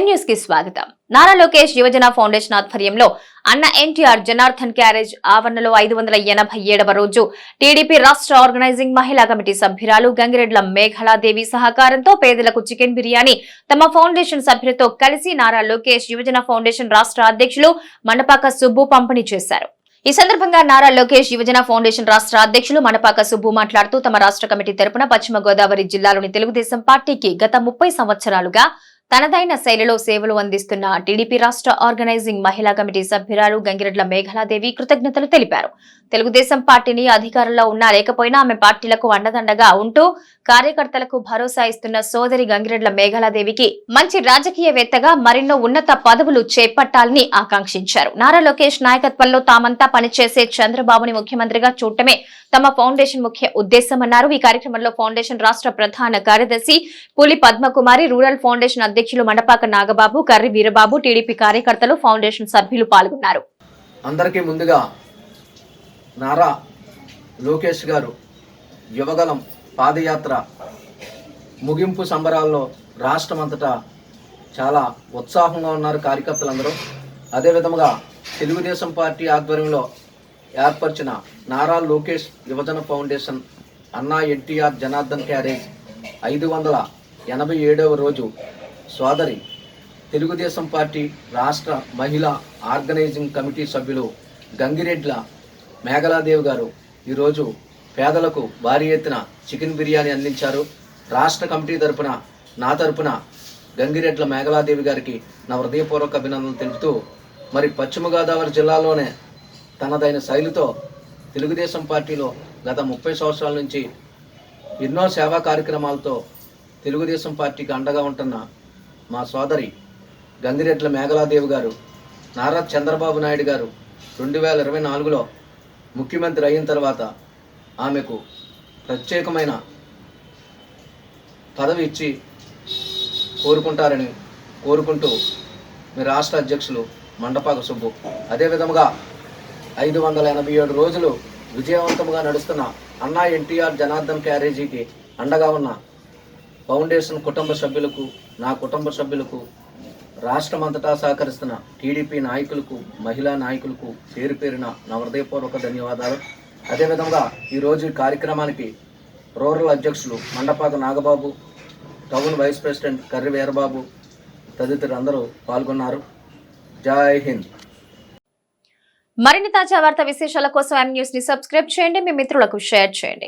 న్యూస్కి స్వాగతం. నారా లోకేష్ యువజన ఫౌండేషన్ ఆధ్వర్యంలో అన్న ఎన్టీఆర్ జనార్దన్ క్యారేజ్ ఆవరణలో ఐదు వందల ఎనభై ఏడవ రోజు టీడీపీ రాష్ట్ర ఆర్గనైజింగ్ మహిళా కమిటీ సభ్యురాలు గంగిరెడ్ల మేఘలాదేవి సహకారంతో పేదలకు చికెన్ బిర్యానీ తమ ఫౌండేషన్ సభ్యులతో కలిసి నారా లోకేష్ యువజన ఫౌండేషన్ రాష్ట్ర అధ్యక్షులు మండపాక సుబ్బు పంపిణీ చేశారు. ఈ సందర్భంగా నారా లోకేష్ యువజన ఫౌండేషన్ రాష్ట్ర అధ్యక్షులు మనపాక సుబ్బు మాట్లాడుతూ తమ రాష్ట్ర కమిటీ తరపున పశ్చిమ గోదావరి జిల్లాలోని తెలుగుదేశం పార్టీకి గత ముప్పై సంవత్సరాలుగా తనదైన శైలిలో సేవలు అందిస్తున్న టీడీపీ రాష్ట్ర ఆర్గనైజింగ్ మహిళా కమిటీ సభ్యురాలు గంగిరెడ్ల మేఘలాదేవి కృతజ్ఞతలు తెలిపారు. తెలుగుదేశం పార్టీని అధికారంలో ఉన్నా లేకపోయినా ఆమె పార్టీలకు అండదండగా ఉంటూ కార్యకర్తలకు భరోసా ఇస్తున్న సోదరి గంగిరెడ్ల మేఘాలదేవికి మంచి రాజకీయవేత్తగా మరెన్నో ఉన్నత పదవులు చేపట్టాలని ఆకాంక్షించారు. నారా లోకేష్ నాయకత్వంలో తామంతా పనిచేసే చంద్రబాబుని ముఖ్యమంత్రిగా చూడటమే తమ ఫౌండేషన్ ముఖ్య ఉద్దేశమన్నారు. ఈ కార్యక్రమంలో ఫౌండేషన్ రాష్ట్ర ప్రధాన కార్యదర్శి పులి పద్మకుమారి రూరల్ ఫౌండేషన్ అధ్యక్షులు మండపాక నాగబాబు కర్రి వీరబాబు టీడీపీ కార్యకర్తలు ఫౌండేషన్ సభ్యులు పాల్గొన్నారు. అందరికీ ముందుగా నారా లోకేష్ గారు యువగలం పాదయాత్ర ముగింపు సంబరాల్లో రాష్ట్రం అంతటా చాలా ఉత్సాహంగా ఉన్నారు కార్యకర్తలందరూ. అదేవిధంగా తెలుగుదేశం పార్టీ ఆధ్వర్యంలో ఏర్పరిచిన నారా లోకేష్ యువజన ఫౌండేషన్ అన్నా ఎన్టీఆర్ జనార్దన్ క్యారేజ్ ఐదు వందల ఎనభై ఏడవ రోజు సోదరి తెలుగుదేశం పార్టీ రాష్ట్ర మహిళా ఆర్గనైజింగ్ కమిటీ సభ్యులు గంగిరెడ్ల మేఘలాదేవి గారు ఈరోజు పేదలకు భారీ ఎత్తున చికెన్ బిర్యానీ అందించారు. రాష్ట్ర కమిటీ తరపున నా తరపున గంగిరెడ్ల మేఘలాదేవి గారికి నా హృదయపూర్వక అభినందనలు తెలుపుతూ మరి పశ్చిమ గోదావరి జిల్లాలోనే తనదైన శైలితో తెలుగుదేశం పార్టీలో గత ముప్పై సంవత్సరాల నుంచి ఎన్నో సేవా కార్యక్రమాలతో తెలుగుదేశం పార్టీకి అండగా ఉంటున్న మా సోదరి గంగిరెడ్ల మేఘలాదేవి గారు నారా చంద్రబాబు నాయుడు గారు రెండు వేల ఇరవై నాలుగులో ముఖ్యమంత్రి అయిన తర్వాత ఆమెకు ప్రత్యేకమైన పదవి ఇచ్చి కోరుకుంటారని కోరుకుంటూ మీ రాష్ట్ర అధ్యక్షులు మండపాక సుబ్బు. అదేవిధముగా ఐదు వందల ఎనభై ఏడు రోజులు విజయవంతంగా నడుస్తున్న అన్నా ఎన్టీఆర్ జనార్దన్ క్యారేజీకి అండగా ఉన్న ఫౌండేషన్ కుటుంబ సభ్యులకు నా కుటుంబ సభ్యులకు రాష్ట్రమంతటా సహకరిస్తున్న టీడీపీ నాయకులకు మహిళా నాయకులకు పేరు పేరున నా హృదయపూర్వక ధన్యవాదాలు. అదేవిధంగా ఈరోజు కార్యక్రమానికి రూరల్ అధ్యక్షులు Mandapaka Nagababu town vice president Karri Veerababu తదితరులందరూ పాల్గొన్నారు. జై హింద్. మరిన్ని తాజా వార్త విశేషాల కోసం ఎం న్యూస్ని సబ్స్క్రైబ్ చేయండి. మీ మిత్రులకు షేర్ చేయండి.